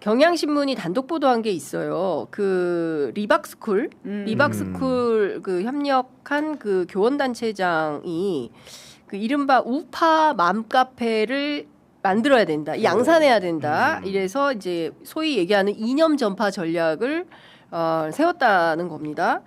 경향신문이 단독 보도한 게 있어요. 그 리박스쿨 음. 리박스쿨 그 협력한 그 교원단체장이 그 이른바 우파 맘카페를 만들어야 된다. 양산해야 된다. 음. 이래서 이제 소위 얘기하는 이념 전파 전략을 어, 세웠다는 겁니다.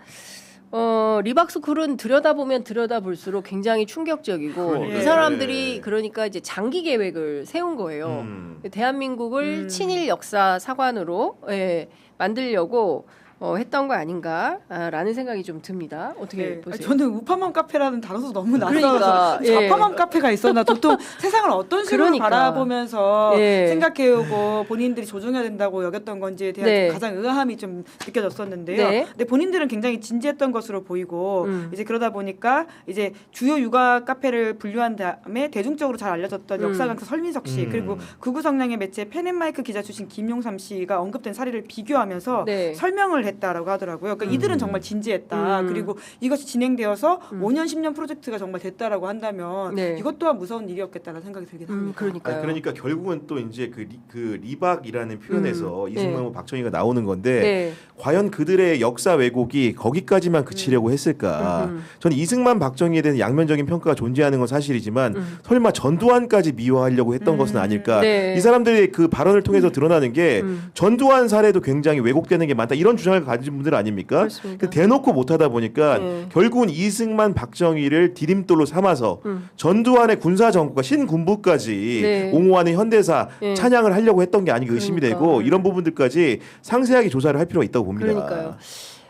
어, 리박스쿨은 들여다보면 들여다볼수록 굉장히 충격적이고 그러니까요. 이 사람들이 그러니까 이제 장기 계획을 세운 거예요. 음. 대한민국을 음. 친일 역사 사관으로 예, 만들려고 어, 했던 거 아닌가라는 생각이 좀 듭니다. 어떻게 네. 보세요? 저는 우파맘 카페라는 단어도 너무 그러니까, 낯설어서 예. 좌파맘 카페가 있었나 보통 세상을 어떤 식으로 그러니까. 바라보면서 예. 생각해오고 본인들이 조종해야 된다고 여겼던 건지에 대한 네. 좀 가장 의아함이 좀 느껴졌었는데요. 네. 근데 본인들은 굉장히 진지했던 것으로 보이고 음. 이제 그러다 보니까 이제 주요 육아 카페를 분류한 다음에 대중적으로 잘 알려졌던 음. 역사 강사 설민석 씨 음. 그리고 극우 성향의 매체 펜앤마이크 기자 출신 김용삼 씨가 언급된 사례를 비교하면서 네. 설명을 했다라고 하더라고요. 그러니까 음. 이들은 정말 진지했다. 음. 그리고 이것이 진행되어서 음. 5년 10년 프로젝트가 정말 됐다라고 한다면 네. 이것 또한 무서운 일이었겠다는 생각이 들긴 음, 합니다. 그러니까요. 아니, 그러니까 결국은 또 이제 그, 리, 그 리박이라는 표현에서 음, 이승만 네. 박정희가 나오는 건데 네. 과연 그들의 역사 왜곡이 거기까지만 그치려고 했을까? 음. 저는 이승만 박정희에 대한 양면적인 평가가 존재하는 건 사실이지만 음. 설마 전두환까지 미화하려고 했던 음. 것은 아닐까? 네. 이 사람들의 그 발언을 통해서 드러나는 게 음. 전두환 사례도 굉장히 왜곡되는 게 많다 이런 주장을 가진 분들 아닙니까? 그렇습니다. 그 대놓고 못하다 보니까 네. 결국은 이승만 박정희를 디딤돌로 삼아서 음. 전두환의 군사 정부가 신군부까지 네. 옹호하는 현대사 네. 찬양을 하려고 했던 게 아닌가 의심이 그러니까. 되고 이런 부분들까지 상세하게 조사를 할 필요가 있다고 봅니다. 그러니까요.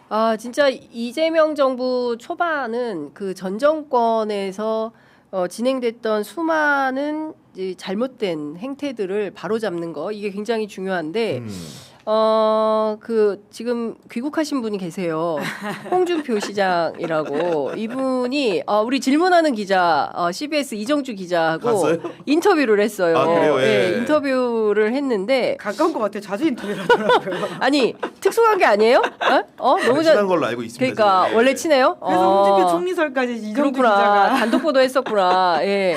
아 진짜 이재명 정부 초반은 그 전 정권에서 어, 진행됐던 수많은 잘못된 행태들을 바로잡는 거 이게 굉장히 중요한데 음. 어, 그, 지금 귀국하신 분이 계세요. 홍준표 시장이라고. 이분이, 어, 우리 질문하는 기자, 어, CBS 이정주 기자하고 봤어요? 인터뷰를 했어요. 아, 그래요? 예. 인터뷰를 했는데, 가까운 것 같아요. 자주 인터뷰를 하더라고요. 아니, 특수한 게 아니에요? 어? 어? 너무 친한 잘, 걸로 알고 있습니다. 그러니까, 저는. 원래 친해요? 그래서 어. 홍준표 총리설까지 이정도 그렇구나. 기자가 단독 보도했었구나. 예.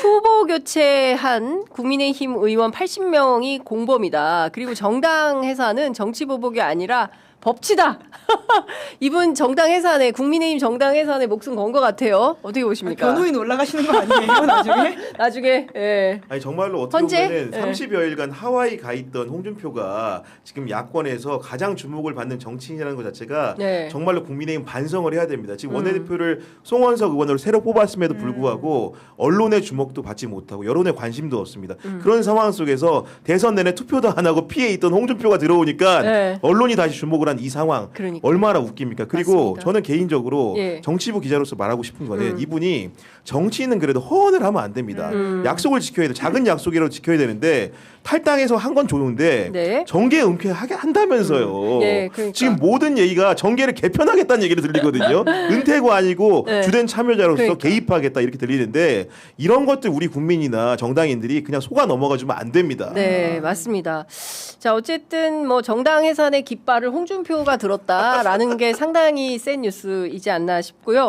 후보 교체한 국민의힘 의원 80명이 공범이다. 그리고 정당 해산은 정치 보복이 아니라 법치다. 이분 정당 해산에 국민의힘 정당 해산에 목숨 건 것 같아요. 어떻게 보십니까? 변호인 올라가시는 거 아니에요? 나중에 나중에 예. 아니 정말로 어떻게 헌재? 보면은 예. 30여일간 하와이 가 있던 홍준표가 지금 야권에서 가장 주목을 받는 정치인이라는 것 자체가 네. 정말로 국민의힘 반성을 해야 됩니다. 지금 음. 원내대표를 송원석 의원으로 새로 뽑았음에도 불구하고 언론의 주목도 받지 못하고 여론의 관심도 없습니다. 음. 그런 상황 속에서 대선 내내 투표도 안 하고 피해 있던 홍준표가 들어오니까 네. 언론이 다시 주목을 한이 상황 그러니까. 얼마나 웃깁니까? 그리고 맞습니다. 저는 개인적으로 예. 정치부 기자로서 말하고 싶은 거는 음. 이분이 정치인은 그래도 허언을 하면 안 됩니다. 음. 약속을 지켜야 돼. 작은 약속이라도 지켜야 되는데 탈당해서 한 건 좋은데 네. 정계 은폐하게 한다면서요. 음. 예, 그러니까. 지금 모든 얘기가 정계를 개편하겠다는 얘기를 들리거든요. 은퇴가 아니고 네. 주된 참여자로서 그러니까. 개입하겠다 이렇게 들리는데 이런 것들 우리 국민이나 정당인들이 그냥 속아 넘어가주면 안 됩니다. 네, 맞습니다. 자, 어쨌든 뭐 정당 해산의 깃발을 홍준표가 들었다라는 게 상당히 센 뉴스이지 않나 싶고요.